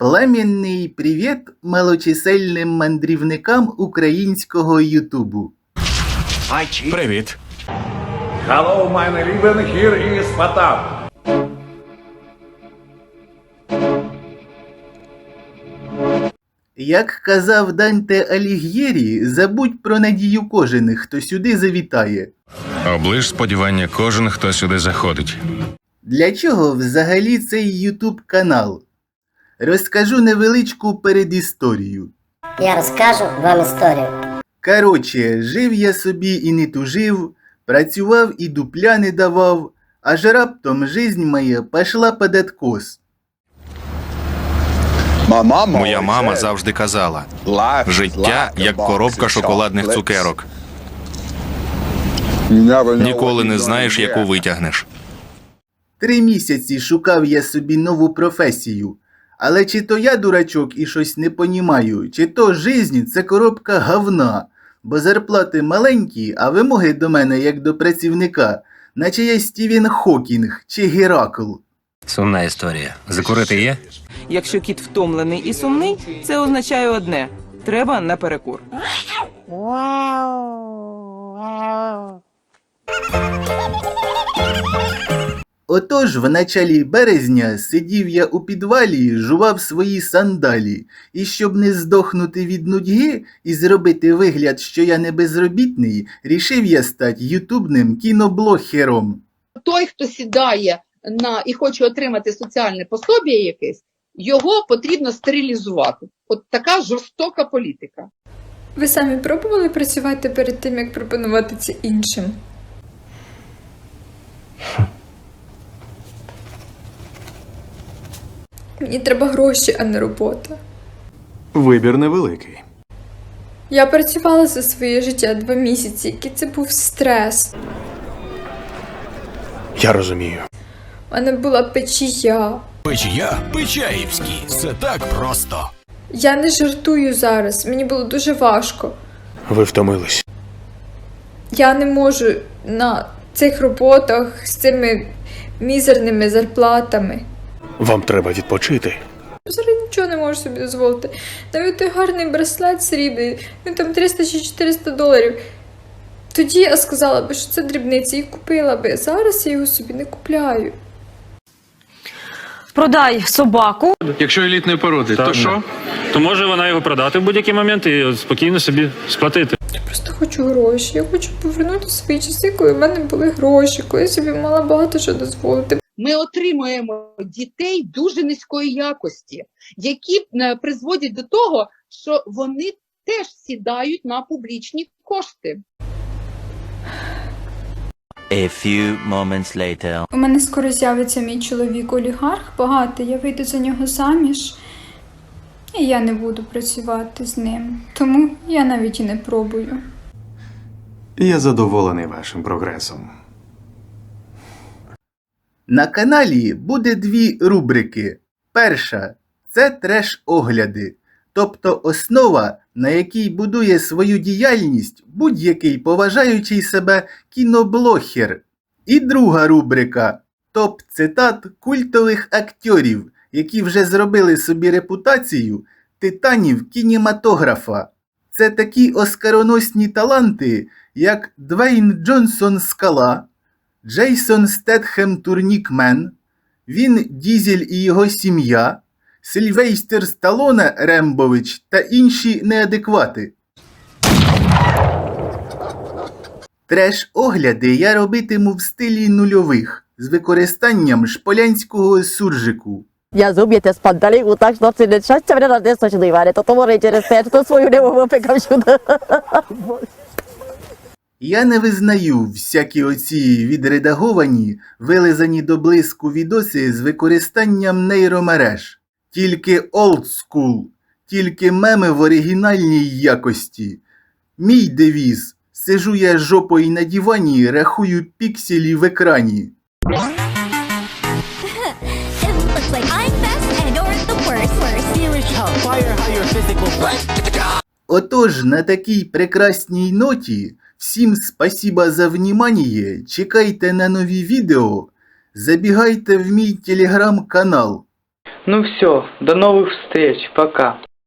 Пламенний привіт малочисельним мандрівникам українського Ютубу. Привіт. Hallo meine Lieben, hier ist Потап. Як казав Данте Аліг'єрі, забудь про надію кожен, хто сюди завітає. Оближ сподівання кожен, хто сюди заходить. Для чого взагалі цей Ютуб канал? Розкажу невеличку передісторію. Я розкажу вам історію. Короче, жив я собі і не тужив, працював і дупля не давав, аж раптом жизнь моя пошла під откос. Моя мама завжди казала: життя як коробка шоколадних цукерок. Ніколи не знаєш, яку витягнеш. Три місяці шукав я собі нову професію. Але чи то я дурачок і щось не понімаю, чи то жизнь це коробка говна, бо зарплати маленькі, а вимоги до мене як до працівника, наче я Стівен Хокінг чи Геракл. Сумна історія. Закурити є? Якщо кіт втомлений і сумний, це означає одне: треба на перекур. Отож, в началі березня сидів я у підвалі, жував свої сандалі, і щоб не здохнути від нудьги і зробити вигляд, що я не безробітний, рішив я стати ютубним кіноблогером. той, хто сідає на і хоче отримати соціальне пособі якесь, його потрібно стерилізувати. От така жорстока політика. Ви самі пробували працювати перед тим, як пропонувати це іншим? Мені треба гроші, а не робота. Вибір невеликий. Я працювала за своє життя два місяці, який це був стрес. Я розумію. У мене була печія. Печія Печаївський. Це так просто. Я не жартую зараз, мені було дуже важко. Ви втомились. Я не можу на цих роботах з цими мізерними зарплатами. Вам треба відпочити. Зараз нічого не можу собі дозволити. Навіть той гарний браслет срібний, він там 300 чи 400 доларів. Тоді я сказала би, що це дрібниці і купила би. Зараз я його собі не купляю. Продай собаку. Якщо елітної породи, то що? То може вона його продати в будь-який момент і спокійно собі сплатити. Я просто хочу гроші. Я хочу повернути свої часи, коли в мене були гроші, коли я собі мала багато що дозволити. Ми отримуємо дітей дуже низької якості, які е, призводять до того, що вони теж сідають на публічні кошти. A few moments later. У мене скоро з'явиться мій чоловік олігарх багатий, я вийду за нього заміж. І я не буду працювати з ним. Тому я навіть і не пробую. Я задоволений вашим прогресом. На каналі буде дві рубрики. Перша це треш-огляди, тобто основа, на якій будує свою діяльність будь-який поважаючий себе кіноблогер. І друга рубрика топ цитат культових акторів, які вже зробили собі репутацію титанів кінематографа. Це такі оскароносні таланти, як Двейн Джонсон Скала. Джейсон Стетхем Турнікмен, Він Дізель і його сім'я, Сильвейстер Сталоне Рембович та інші неадеквати. Треш-огляди я робитиму в стилі нульових з використанням шполянського суржику. Я зуб'єте з панталіку, так що це не щастя мене на десять диване, то тому через те, що свою не випекав сюди. Я не визнаю всякі оці відредаговані, вилизані до блиску відоси з використанням нейромереж. Тільки old school, тільки меми в оригінальній якості. Мій девіз сижу я жопою на дивані, рахую пікселі в екрані. Отож, на такій прекрасній ноті всім спасіба за внимание, чекайте на нові відео, забігайте в мій телеграм-канал. Ну все, до новых встреч, пока.